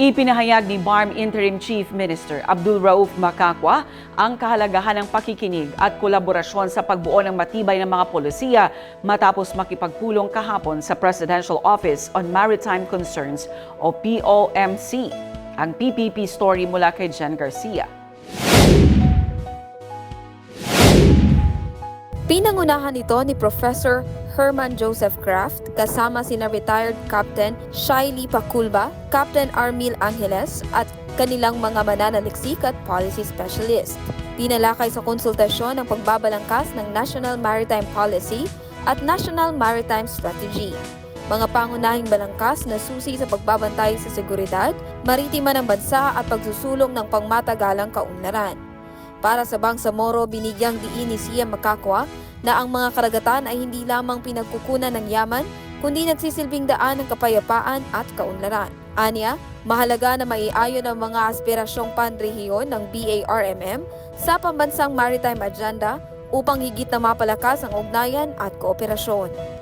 Ipinahayag ni BARM Interim Chief Minister Abdul Rauf Makakwa ang kahalagahan ng pakikinig at kolaborasyon sa pagbuo ng matibay ng mga polisiya matapos makipagpulong kahapon sa Presidential Office on Maritime Concerns o POMC. Ang PPP story mula kay Jen Garcia. Pinangunahan ito ni Professor Herman Joseph Kraft kasama sina retired Captain Shaili Paculba, Captain Armil Angeles at kanilang mga mananaliksik at policy specialist. Tinalakay sa konsultasyon ang pagbabalangkas ng National Maritime Policy at National Maritime Strategy. Mga pangunahing balangkas na susi sa pagbabantay sa seguridad, maritima ng bansa at pagsusulong ng pangmatagalang kaunlaran. Para sa Bangsamoro, binigyang diin ni Sia Makakwa na ang mga karagatan ay hindi lamang pinagkukunan ng yaman, kundi nagsisilbing daan ng kapayapaan at kaunlaran. Anya, mahalaga na maiayon ang mga aspirasyong panrehiyon ng BARMM sa pambansang maritime agenda upang higit na mapalakas ang ugnayan at kooperasyon.